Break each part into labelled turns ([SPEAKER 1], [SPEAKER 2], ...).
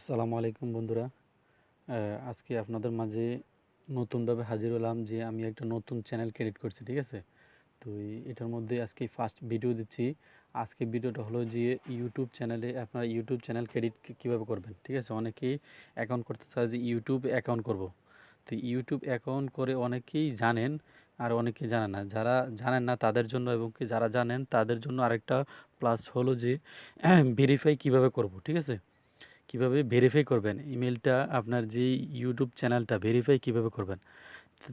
[SPEAKER 1] আসসালামু আলাইকুম বন্ধুরা। আজকে আপনাদের মাঝে নতুনভাবে হাজির হলাম যে আমি একটা নতুন চ্যানেল ক্রিয়েট করছি, ঠিক আছে? তো এটার মধ্যে আজকে ফার্স্ট ভিডিও দিচ্ছি। আজকে ভিডিওটা হলো যে ইউটিউব চ্যানেলে আপনারা ইউটিউব চ্যানেল ক্রেডিট কীভাবে করবেন, ঠিক আছে? অনেকেই অ্যাকাউন্ট করতে চায় যে ইউটিউব অ্যাকাউন্ট করব। তো ইউটিউব অ্যাকাউন্ট করে অনেকেই জানেন আর অনেকেই জানেন না। যারা জানেন না তাদের জন্য এবং কি যারা জানেন তাদের জন্য আরেকটা প্লাস হলো যে ভেরিফাই কীভাবে করব, ঠিক আছে? কীভাবে ভেরিফাই করবেন? ইমেলটা আপনার যে ইউটিউব চ্যানেলটা ভেরিফাই কীভাবে করবেন?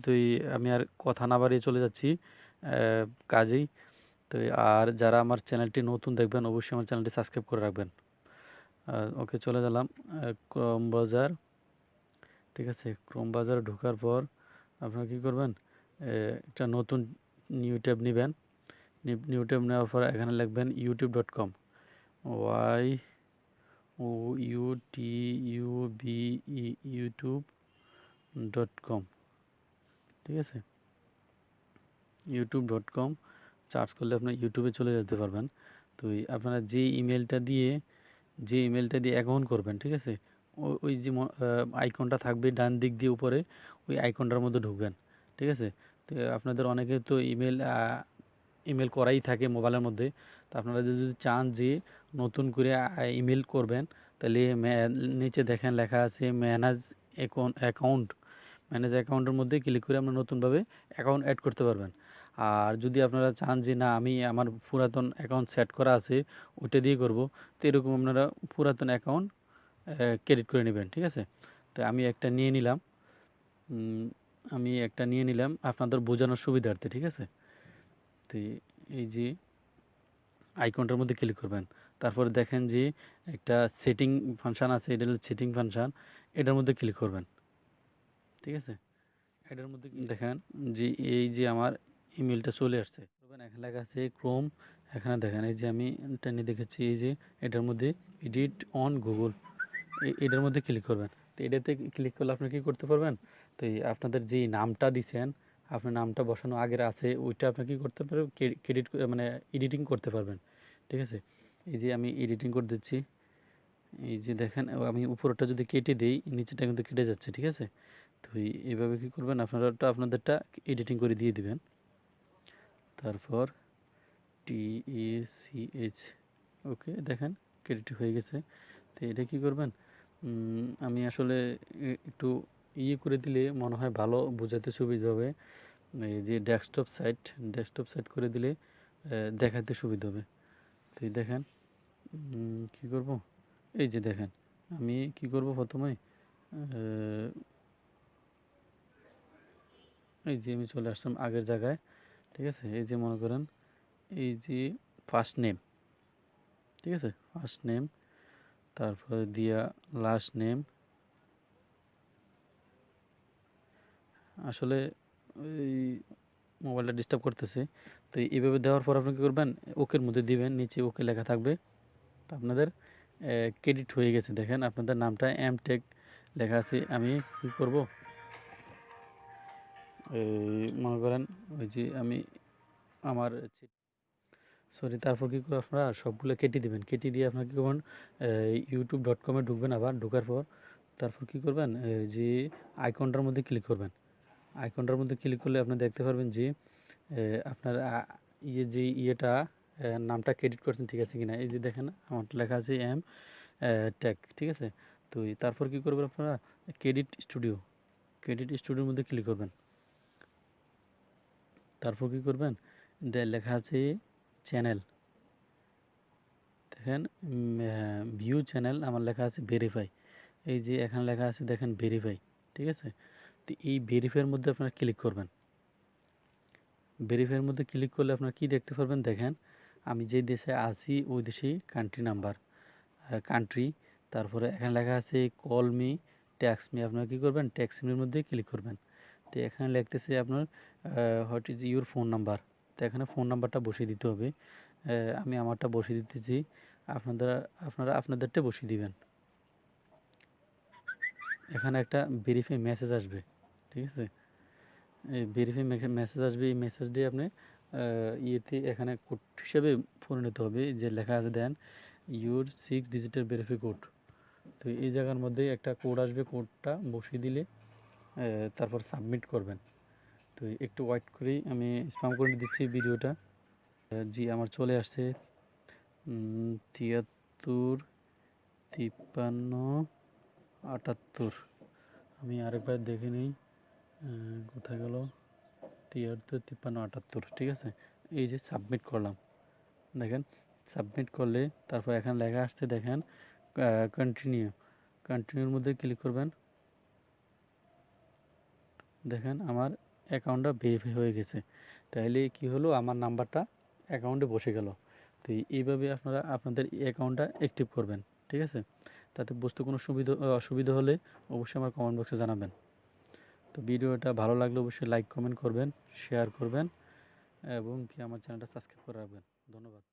[SPEAKER 1] তো আমি আর কথা না বাড়িয়ে চলে যাচ্ছি কাজেই। তো আর যারা আমার চ্যানেলটি নতুন দেখবেন, অবশ্যই আমার চ্যানেলটি সাবস্ক্রাইব করে রাখবেন। ওকে চলে গেলাম ক্রোম বাজার ঠিক আছে ক্রোম বাজারে ঢোকার পর আপনারা কী করবেন? একটা নতুন নিউ ট্যাব নেবেন। নিউ ট্যাব নেওয়ার পর এখানে লিখবেন YouTube dot com Y O U T U B E YouTube dot com. ঠিক আছে? ইউটিউব ডট কম, সার্চ করলে আপনার ইউটিউবে চলে যেতে পারবেন। তো আপনারা যে ইমেলটা দিয়ে, যে ইমেলটা দিয়ে অ্যাকাউন্ট করবেন, ঠিক আছে? ওই যে আইকনটা থাকবে ডান দিক দিয়ে উপরে, ওই আইকনটার মধ্যে ঢুকবেন। ঠিক আছে? তো আপনাদের অনেকে তো ইমেল ইমেল করাই থাকে মোবাইলের মধ্যে। তো আপনারা যদি চান যে নতুন করে ইমেল করবেন। তাহলে নিচে দেখেন লেখা আছে ম্যানেজ অ্যাকাউন্ট ম্যানেজ অ্যাকাউন্টের মধ্যে ক্লিক করে আপনারা নতুনভাবে অ্যাকাউন্ট অ্যাড করতে পারবেন। আর যদি আপনারা চান যে, না, আমি আমার পুরাতন অ্যাকাউন্ট সেট করা আছে, ওইটা দিয়ে করব, তো এরকম আপনারা পুরাতন অ্যাকাউন্ট ক্রেডিট করে নেবেন, ঠিক আছে? তো আমি একটা নিয়ে নিলাম। আমি একটা নিয়ে নিলাম আপনাদের বোঝানোর সুবিধার্থে, ঠিক আছে? তো এই- যে আইকনটার মধ্যে ক্লিক করবেন। তারপরে দেখেন যে একটা সেটিং ফাংশান আছে এটা হলো সেটিং ফাংশান এটার মধ্যে ক্লিক করবেন। ঠিক আছে? এটার মধ্যে দেখেন যে এই যে আমার ইমেলটা চলে আসছে। এখানে লেখা আছে ক্রোম এখানে দেখেন এই যে আমি টেনে দেখেছি এই যে এটার মধ্যে এডিট অন গুগল এটার মধ্যে ক্লিক করবেন। তো এটাতে ক্লিক করলে আপনি কি করতে পারবেন? তো এই আপনাদের যে নামটা দিছেন আপনার নামটা বসানো আগের আছে ওইটা আপনি কি করতে পারবেন? ক্রেডিট মানে এডিটিং করতে পারবেন। ঠিক আছে? এই যে আমি এডিটিং করে দিচ্ছি। এই যে দেখেন আমি উপরটা যদি কেটে দিই নিচেটা কিন্তু কেটে যাচ্ছে, ঠিক আছে? তো এই- এইভাবে কি করবেন? আপনারাটা, আপনাদেরটা এডিটিং করে দিয়ে দিবেন। তারপর টি ই সি এইচ ওকে দেখেন ক্রেডিট হয়ে গেছে। তো এটা কী করবেন? আমি আসলে একটু ইয়ে করে দিলে মনে হয় ভালো বোঝাতে সুবিধা হবে। এই যে ডেস্কটপ সাইট ডেস্কটপ সাইট করে দিলে দেখাতে সুবিধা হবে। তো দেখেন কি করব? এই যে দেখেন, আমি কি করব প্রথমে? এই যে আমি চলে আসলাম আগের জায়গায়, ঠিক আছে? এই যে মনে করেন, এই যে ফার্স্ট নেম ঠিক আছে? ফার্স্ট নেম তারপরে দিয়া লাস্ট নেম আসলে এই মোবাইলটা ডিস্টার্ব করতেছে, তো এইভাবে দেওয়ার পর আপনি কী করবেন? ওকের মধ্যে দিবেন, নিচে ওকে লেখা থাকবে। তো আপনাদের ক্রেডিট হয়ে গেছে। দেখেন আপনাদের নামটা এম টেক লেখা আছে, আমি কী করব? এই, মনে করেন ওই যে আমি আমার সরি তারপর কী করে আপনারা সবগুলো কেটে দিবেন? কেটে দিয়ে আপনার কী করবেন? ইউটিউব ডট কমে ঢুকবেন আবার, ঢোকার পর, তারপর কী করবেন? যে আইকনটার মধ্যে ক্লিক করবেন। আইকনটার মধ্যে ক্লিক করলে আপনি দেখতে পারবেন যে আপনার ইয়ে যে ইয়েটা নামটা ক্রেডিট করছেন, ঠিক আছে কিনা? এই যে দেখেন, আমার লেখা আছে এম ট্যাগ ঠিক আছে? তো তারপর কি করবেন আপনারা? ক্রেডিট স্টুডিও ক্রেডিট স্টুডিওর মধ্যে ক্লিক করবেন। তারপর কি করবেন? লেখা আছে চ্যানেল দেখেন ভিউ চ্যানেল আমার লেখা আছে ভেরিফাই এই যে এখানে লেখা আছে, দেখেন ভেরিফাই ঠিক আছে? তো এই ভেরিফাইয়ের মধ্যে আপনারা ক্লিক করবেন। ভেরিফাইয়ের মধ্যে ক্লিক করলে আপনারা কি দেখতে পারবেন? দেখেন আমি যে দেশে আছি, ওই দেশেই কান্ট্রি নাম্বার কান্ট্রি তারপরে এখানে লেখা আছে কল মি ট্যাক্স মি আপনারা কী করবেন? ট্যাক্স মির মধ্যে ক্লিক করবেন। তো এখানে লিখতেছে আপনার what is your phone number তো এখানে ফোন নাম্বারটা বসিয়ে দিতে হবে। আমি আমারটা বসিয়ে দিতেছি। আপনারা আপনারা আপনাদেরটা বসিয়ে দিবেন। এখানে একটা ভেরিফাই মেসেজ আসবে, ঠিক আছে? এই ভেরিফাই মেসেজ আসবে, এই মেসেজ দিয়ে আপনি ইয়েতে এখানে কোড হিসেবে পরিণত হবে। যে লেখা আছে then your six digital verify code তো এই জায়গার মধ্যে একটা কোড আসবে কোডটা বসিয়ে দিলে তারপর সাবমিট করবেন। তো একটু ওয়েট করেই আমি স্পাম করে দিচ্ছি ভিডিওটা। জি, আমার চলে আসছে। তিয়াত্তর, তিপ্পান্ন, আটাত্তর। আমি আরেকবার দেখে নিই কোথায় গেল? তিয়াত্তর, তিপ্পান্ন, আটাত্তর, ঠিক আছে? এই যে সাবমিট করলাম। দেখেন সাবমিট করলে তারপর এখানে লেখা আসছে, দেখেন কন্টিনিউ কন্টিনিউর মধ্যে ক্লিক করবেন। দেখেন, আমার অ্যাকাউন্টটা ভেরিফাই হয়ে গেছে। তাইলে কি হলো? আমার নাম্বারটা অ্যাকাউন্টে বসে গেল। তো এইভাবে আপনারা আপনাদের অ্যাকাউন্টটা অ্যাক্টিভ করবেন, ঠিক আছে? তাতে বুঝতে কোনো সুবিধা, অসুবিধা হলে অবশ্যই আমার কমেন্ট বক্সে জানাবেন। তো ভিডিওটা ভালো লাগলে অবশ্যই লাইক কমেন্ট করবেন শেয়ার করবেন, এবং কি আমার চ্যানেলটা সাবস্ক্রাইব করে রাখবেন। ধন্যবাদ।